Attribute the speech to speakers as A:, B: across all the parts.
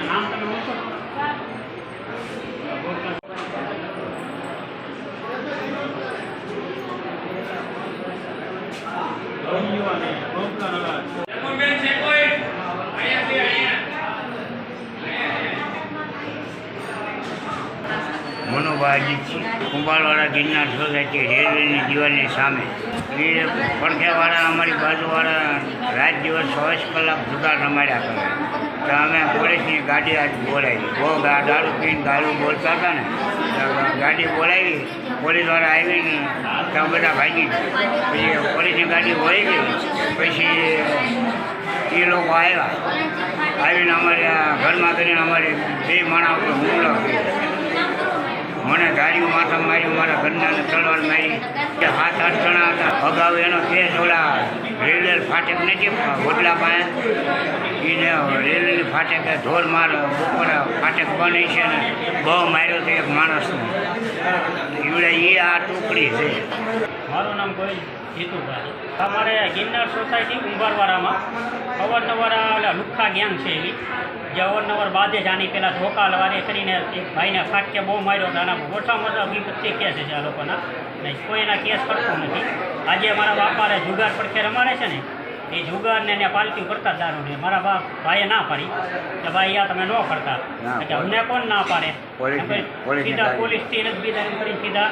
A: નામ તમે
B: મનોભાજી કુંભારવાળા ગિરનાર સોસાયટી રેલવેની દિવાલની સામે. એ પડખેવાળા અમારી બાજુવાળા રાત દિવસ ચોવીસ કલાક જુદા રમાડ્યા કરે. તો અમે પોલીસની ગાડી આજ બોલાવી. બહુ દારૂ પીને ગાડું બોલતા હતા ને ગાડી બોલાવી, પોલીસવાળા આવીને તો બધા ભાગી પછી પોલીસની ગાડી વળી ગઈ, પછી એ લોકો આવ્યા. આવીને અમારે ઘરમાં કરીને અમારે બે માણા ઉપર હુમલો કર્યો. મને ગાડીઓ માથા માર્યું મારા ઘરનાને તલવાર મારી સાત આઠ જણા હતા. અગાઉ એનો કેસ ઓલા રેલવે ફાટક નથી હોટલા પાસે એને રેલવે ફાટકે ઢોર માર, બપોરે ફાટક બને છે ને, બહુ માર્યો તો એક માણસને. એવડે એ આ ટુકડી છે.
A: મારું નામ કોઈ જીતુભાઈ. અમારે ગિરનાર સોસાયટી કુંભારવાડામાં અવારનવાર ઓલા લુખ્ખા ગેંગ છે એવી જે અવારનવાર બાદે જ આની પહેલાં ધોકા લવારે કરીને એક ભાઈને ફાટકે બહુ માર્યો હતો આના મોટા મોટા વિપત્તિ કેસ છે આ લોકોના. નહીં, કોઈ એના કેસ કરતો નથી. આજે મારા બાપાને જુગાર પડખે રમાડે છે ને એ જુગાર ને પાલટી કરતા દારૂ ને. મારા બાપ ભાઈએ ના પાડી. કે ભાઈ આ તમે ન કરતા. એટલે અમને કોણ ના પાડે? સીધા પોલીસથી એમ કરીને સીધા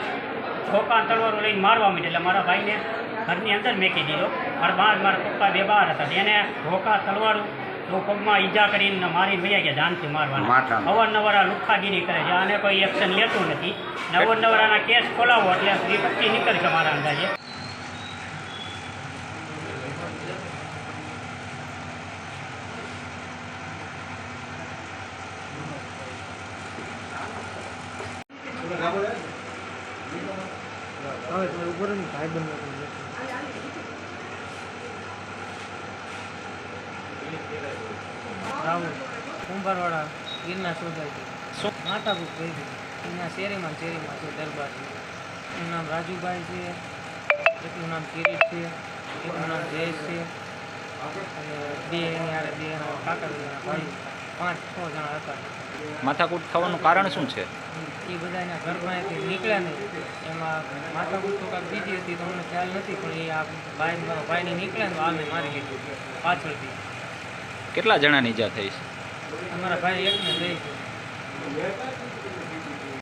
A: ઠોકા તળવારો લઈને મારવા માંડે એટલે મારા ભાઈને ઘરની અંદર મેકી દીધો. મારા બહાર મારા પપ્પા બે બહાર હતા. એને ઢોકા તળવારું તો પગમાં ઈજા કરીને મારી વૈયા ગયા જાનથી મારવાના.
B: અવાર
A: અવારનવાર આ લુખ્ખાગીરી કરે છે. આને કોઈ એક્શન લેતું નથી. ને અવારનવાર આના કેસ ખોલાવો એટલે વિપત્તિ નીકળશે મારા અંદાજે.
C: રાહુલ કુંભારવાડા ગિરનાર સોસાયટી માથાકૂટ થઈ હતી એના શેરીમાં શેરીમાં છે દરબાર એનું નામ રાજુભાઈ છે એકનું નામ કિરીટ છે એકનું નામ જયેશ છે અને બે એની આડે બે એના કાકા ભાઈ પાંચ છ જણા હતા
D: માથાકૂટ થવાનું કારણ શું છે?
C: એ બધાના ઘરમાંથી નીકળ્યા નહીં. એમાં માતા તો કાંક બીજી હતી તો અમને ખ્યાલ નથી પણ એ આ ભાઈ મારા ભાઈને નીકળ્યા તો આમે મારી લીધું પાછળથી.
D: કેટલા જણાની ઈજા થઈ છે?
C: અમારા ભાઈ એકને થઈ છે